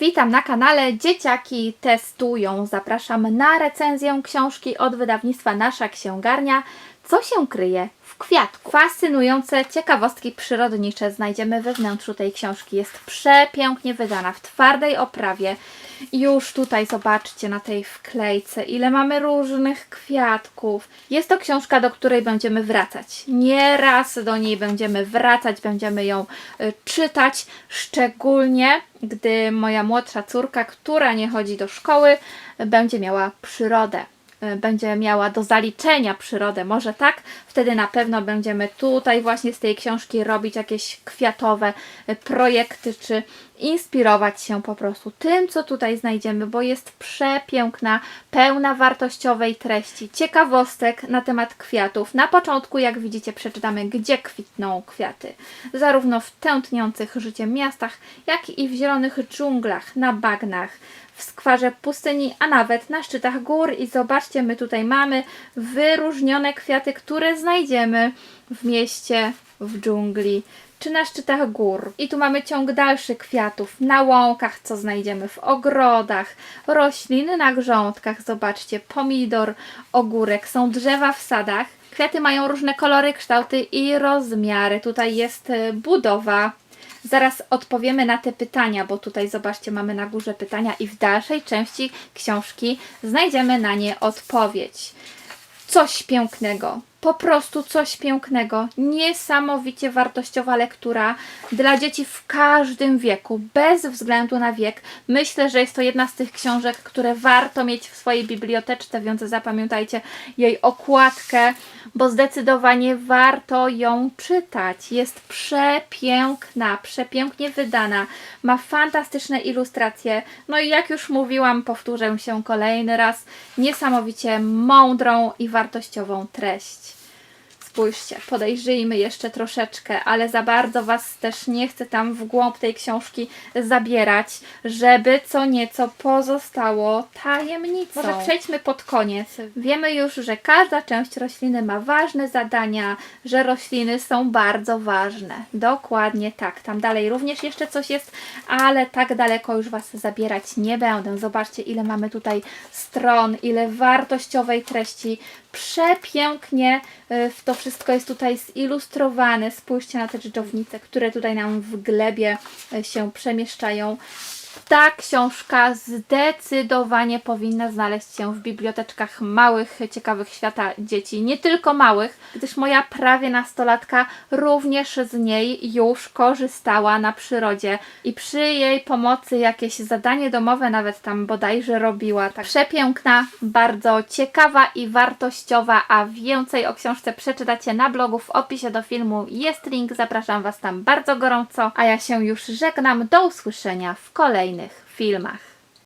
Witam na kanale Dzieciaki Testują. Zapraszam na recenzję książki od wydawnictwa Nasza Księgarnia. Co się kryje w kwiatku? Fascynujące ciekawostki przyrodnicze znajdziemy we wnętrzu tej książki. Jest przepięknie wydana w twardej oprawie. Już tutaj zobaczcie na tej wklejce, ile mamy różnych kwiatków. Jest to książka, do której będziemy wracać. Nieraz do niej będziemy wracać, będziemy ją y, czytać, szczególnie gdy moja młodsza córka, która nie chodzi do szkoły, będzie miała przyrodę. Y, Będzie miała do zaliczenia przyrodę, może tak? Wtedy na pewno będziemy tutaj właśnie z tej książki robić jakieś kwiatowe y, projekty, czy inspirować się po prostu tym, co tutaj znajdziemy, bo jest przepiękna, pełna wartościowej treści, ciekawostek na temat kwiatów. Na początku, jak widzicie, przeczytamy, gdzie kwitną kwiaty, zarówno w tętniących życiem miastach, jak i w zielonych dżunglach, na bagnach, w skwarze pustyni, a nawet na szczytach gór. I zobaczcie, my tutaj mamy wyróżnione kwiaty, które znajdziemy w mieście, w dżungli czy na szczytach gór. I tu mamy ciąg dalszy kwiatów, na łąkach, co znajdziemy w ogrodach, rośliny na grządkach, zobaczcie, pomidor, ogórek, są drzewa w sadach. Kwiaty mają różne kolory, kształty i rozmiary. Tutaj jest e, budowa. Zaraz odpowiemy na te pytania, bo tutaj zobaczcie, mamy na górze pytania i w dalszej części książki znajdziemy na nie odpowiedź coś pięknego. Po prostu coś pięknego. Niesamowicie wartościowa lektura dla dzieci w każdym wieku, bez względu na wiek. Myślę, że jest to jedna z tych książek, które warto mieć w swojej biblioteczce, więc zapamiętajcie jej okładkę, bo zdecydowanie warto ją czytać. Jest przepiękna, przepięknie wydana, ma fantastyczne ilustracje. No i jak już mówiłam, powtórzę się kolejny raz, niesamowicie mądrą i wartościową treść. Spójrzcie, podejrzyjmy jeszcze troszeczkę, ale za bardzo Was też nie chcę tam w głąb tej książki zabierać, żeby co nieco pozostało tajemnicą. Może przejdźmy pod koniec. Wiemy już, że każda część rośliny ma ważne zadania, że rośliny są bardzo ważne. Dokładnie tak. Tam dalej również jeszcze coś jest, ale tak daleko już Was zabierać nie będę. Zobaczcie, ile mamy tutaj stron, ile wartościowej treści. Przepięknie y, w to wszystko jest tutaj zilustrowane. Spójrzcie na te dżdżownice, które tutaj nam w glebie y, się przemieszczają. Ta książka zdecydowanie powinna znaleźć się w biblioteczkach małych, ciekawych świata dzieci. Nie tylko małych, gdyż moja prawie nastolatka również z niej już korzystała na przyrodzie i przy jej pomocy jakieś zadanie domowe nawet tam bodajże robiła. Tak przepiękna, bardzo ciekawa i wartościowa, a więcej o książce przeczytacie na blogu w opisie do filmu. Jest link, zapraszam Was tam bardzo gorąco, a ja się już żegnam. Do usłyszenia w fajnych filmach.